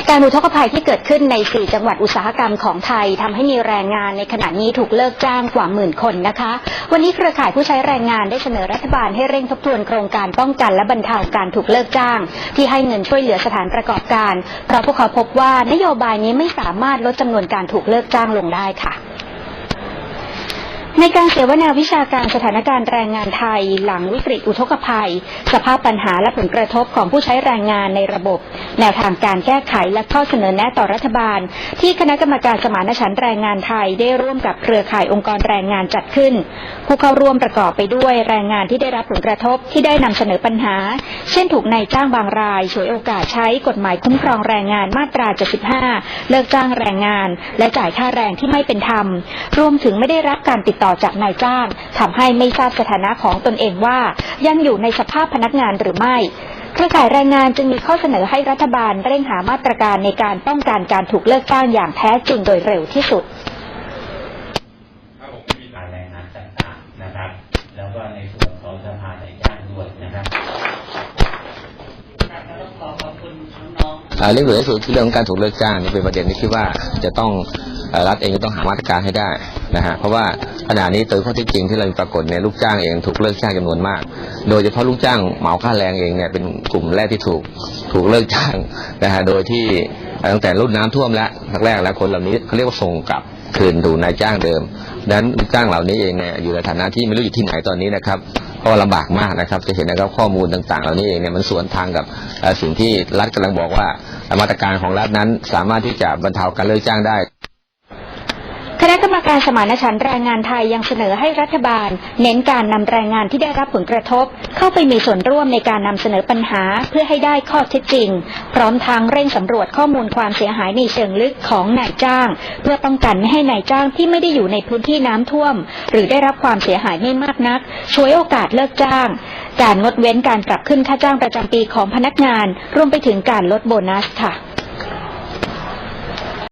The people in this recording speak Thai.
ตุการณ์อุทกภัยที่เกิดขึ้นใน 4 จังหวัดอุตสาหกรรมของไทยทำให้มีแรงงานในขณะนี้ถูกเลิกจ้างกว่าหมื่นคนนะคะ วันนี้เครือข่ายผู้ใช้แรงงานได้เสนอรัฐบาลให้เร่งทบทวนโครงการป้องกันและบรรเทาการถูกเลิกจ้าง ที่ให้เงินช่วยเหลือสถานประกอบการ เพราะพวกเขาพบว่านโยบายนี้ไม่สามารถลดจำนวนการถูกเลิกจ้างลงได้ค่ะ ในการเสวนาวิชาการสถานการณ์แรงงานไทย หลังวิกฤตอุทกภัย สภาพปัญหาและผลกระทบของผู้ใช้แรงงานในระบบ แนวทางการแก้ไขและข้อเสนอแนะต่อรัฐบาล ที่คณะกรรมการสมานฉันท์แรงงานไทยได้ร่วมกับเครือข่ายองค์กรแรงงานจัดขึ้น ผู้เข้าร่วมประกอบไปด้วยแรงงานที่ได้รับผลกระทบที่ได้นำเสนอปัญหา เช่นถูกนายจ้างบางรายฉวยโอกาสใช้กฎหมายคุ้มครองแรงงานมาตรา 75 เลิกจ้างแรงงาน และจ่ายค่าแรงที่ไม่เป็นธรรม รวมถึงไม่ได้รับการติดต่อจากนายจ้างทำให้ไม่ทราบสถานะของตนเองว่า ยังอยู่ในสภาพพนักงานหรือไม่เครือข่ายแรงงานจึงมีข้อเสนอให้รัฐบาลเร่งหามาตรการในการป้องกันการถูกเลิกจ้างอย่างแท้จริงโดยเร็วที่สุดถ้าผมไม่มีการแรงงานต่างๆนะครับ แล้วก็ในส่วนของสภาในายจ้างด้วยนะครับอ่าเรื่องเหลือสุดคือเรื่องของการถูกเลิกจ้างนี่เป็นประเด็นที่คิดว่าจะต้องเอ่อรัฐเองก็ต้องหามาตรการให้ได้ นะฮะเพราะว่าขณะนี้โดยข้อท็จจริงที่เราปรากฏเนี่ยลูกจ้างเองถูกเลิกจ้างจำนวนมาก โดยเฉพาะลูกจ้างเหมาค่าแรงเองเนี่ยเป็นกลุ่มแรกที่ถูกถูกเลิกจ้างนะฮะโดยที่ตั้งแต่รุ่นน้ำท่วมแล้วแรกๆแล้วคนเหล่านี้เขาเรียกว่าส่งกลับคืนดูนายจ้างเดิมดังนั้นลูกจ้างเหล่านี้เองเนี่ยอยู่ในฐานะที่ไม่รู้อยู่ที่ไหนตอนนี้นะครับก็ลำบากมากนะครับจะเห็นนะครับข้อมูลต่างๆ เหล่านี้เองเนี่ยมันสวนทางกับสิ่งที่รัฐกำลังบอกว่ามาตรการของรัฐนั้นสามารถที่จะบรรเทาการเลิกจ้างได้ ณะกรรมการสมานฉันท์แรงงานไทยยังเสนอให้รัฐบาล เน้นการนำแรงงานที่ได้รับผลกระทบ เข้าไปมีส่วนร่วมในการนำเสนอปัญหาเพื่อให้ได้ข้อเท็จจริง พร้อมทางเร่งสำรวจข้อมูลความเสียหายในเชิงลึกของนายจ้าง เพื่อป้องกันไม่ให้นายจ้างที่ไม่ได้อยู่ในพื้นที่น้ำท่วม หรือได้รับความเสียหายไม่มากนักช่วยโอกาสเลิกจ้าง การงดเว้นการปรับขึ้นค่าจ้างประจำปีของพนักงาน รวมไปถึงการลดโบนัสค่ะ